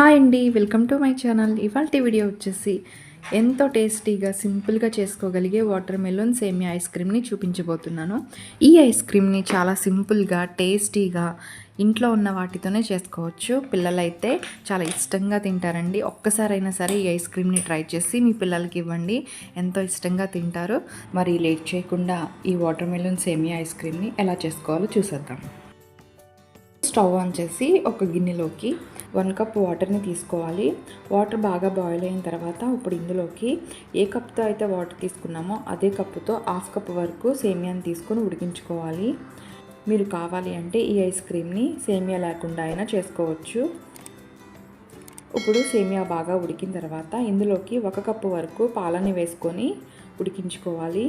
Hi అండి welcome to my channel. ఇవాళ video వచ్చేసి ఎంతో టేస్టీగా సింపుల్గా చేసుకోగలిగే వాటర్ మెలోన్ సేమియా ఐస్ క్రీమ్ని చూపించబోతున్నాను. ఈ ఐస్ క్రీమ్ని చాలా సింపుల్గా టేస్టీగా ఇంట్లో ఉన్న వాటితోనే చేసుకోవచ్చు. పిల్లలైతే చాలా ఇష్టంగా తింటారండి. ఒక్కసారైనా సరే ఈ ఐస్ క్రీమ్ని ట్రై చేసి మీ పిల్లలకి ఇవ్వండి. ఎంతో ఇష్టంగా తింటారు. మరి లేట్ చేయకుండా ఈ వాటర్ మెలోన్ సేమియా ఐస్ క్రీమ్ని ఎలా చేసుకోవాలో చూసేద్దాం. స్టవ్ ఆన్ చేసి ఒక గిన్నెలోకి వన్ కప్ వాటర్ని తీసుకోవాలి. వాటర్ బాగా బాయిల్ అయిన తర్వాత ఇప్పుడు ఇందులోకి ఏ కప్తో అయితే వాటర్ తీసుకున్నామో అదే కప్పుతో హాఫ్ కప్ వరకు సేమియాని తీసుకొని ఉడికించుకోవాలి. మీరు కావాలి అంటే ఈ ఐస్ క్రీమ్ని సేమియా లేకుండా అయినా చేసుకోవచ్చు. ఇప్పుడు సేమియా బాగా ఉడికిన తర్వాత ఇందులోకి ఒక కప్పు వరకు పాలని వేసుకొని ఉడికించుకోవాలి.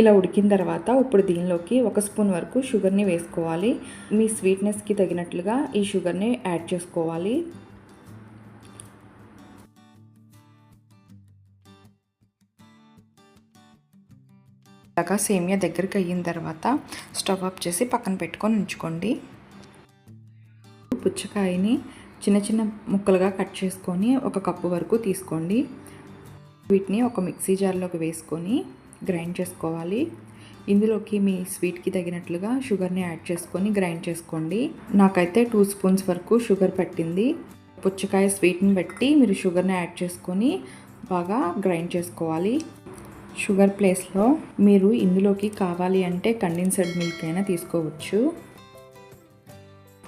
ఇలా ఉడికిన తర్వాత ఇప్పుడు దీనిలోకి ఒక స్పూన్ వరకు షుగర్ని వేసుకోవాలి. మీ స్వీట్నెస్కి తగినట్లుగా ఈ షుగర్ని యాడ్ చేసుకోవాలి. ఇలాగా సేమియా దగ్గరికి అయిన తర్వాత స్టవ్ ఆఫ్ చేసి పక్కన పెట్టుకొని ఉంచుకోండి. పుచ్చకాయని చిన్న చిన్న ముక్కలుగా కట్ చేసుకొని ఒక కప్పు వరకు తీసుకోండి. వీటిని ఒక మిక్సీ జార్లోకి వేసుకొని గ్రైండ్ చేసుకోవాలి. ఇందులోకి మీ స్వీట్కి తగినట్లుగా షుగర్ని యాడ్ చేసుకొని గ్రైండ్ చేసుకోండి. నాకైతే టూ స్పూన్స్ వరకు షుగర్ పట్టింది. పుచ్చకాయ స్వీట్ని బట్టి మీరు షుగర్ని యాడ్ చేసుకొని బాగా గ్రైండ్ చేసుకోవాలి. షుగర్ ప్లేస్లో మీరు ఇందులోకి కావాలి అంటే కండెన్సర్డ్ మిల్క్ అయినా తీసుకోవచ్చు.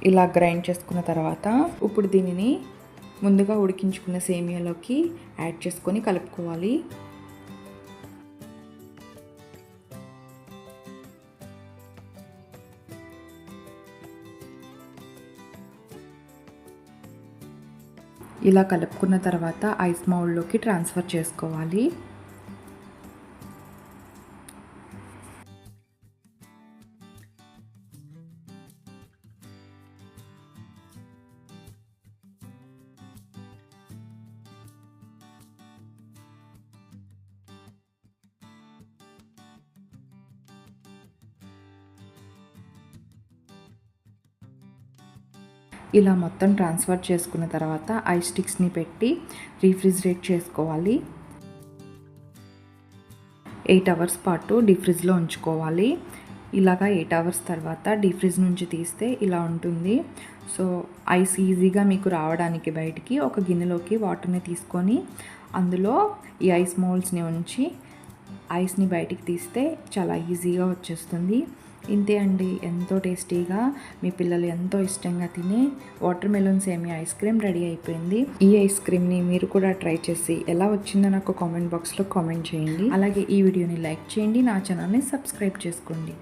ఇలా గ్రైండ్ చేసుకున్న తర్వాత ఇప్పుడు దీనిని ముందుగా ఉడికించుకున్న సేమియాలోకి యాడ్ చేసుకొని కలుపుకోవాలి. ఇలా కలుపుకున్న తర్వాత ఐస్ మౌల్డ్లోకి ట్రాన్స్ఫర్ చేసుకోవాలి. ఇలా మొత్తం ట్రాన్స్ఫర్ చేసుకున్న తర్వాత ఐస్ స్టిక్స్ని పెట్టి రీఫ్రిజిరేట్ చేసుకోవాలి. ఎయిట్ అవర్స్ పాటు డీఫ్రిజ్లో ఉంచుకోవాలి. ఇలాగా ఎయిట్ అవర్స్ తర్వాత డీఫ్రిజ్ నుంచి తీస్తే ఇలా ఉంటుంది. సో ఐస్ ఈజీగా మీకు రావడానికి బయటికి ఒక గిన్నెలోకి వాటర్ని తీసుకొని అందులో ఈ ఐస్ మోల్డ్స్ని ఉంచి ఐస్ని బయటికి తీస్తే చాలా ఈజీగా వచ్చేస్తుంది. ఇంతే అండి ఎంతో టేస్టీగా మీ పిల్లలు ఎంతో ఇష్టంగా తినే వాటర్ మెలూన్ సేమియా ఐస్ క్రీమ్ రెడీ అయిపోయింది. ఈ ఐస్ క్రీమ్ని మీరు కూడా ట్రై చేసి ఎలా వచ్చిందో నాకు కామెంట్ బాక్స్లో కామెంట్ చేయండి. అలాగే ఈ వీడియోని లైక్ చేయండి నా ఛానల్ని సబ్స్క్రైబ్ చేసుకోండి.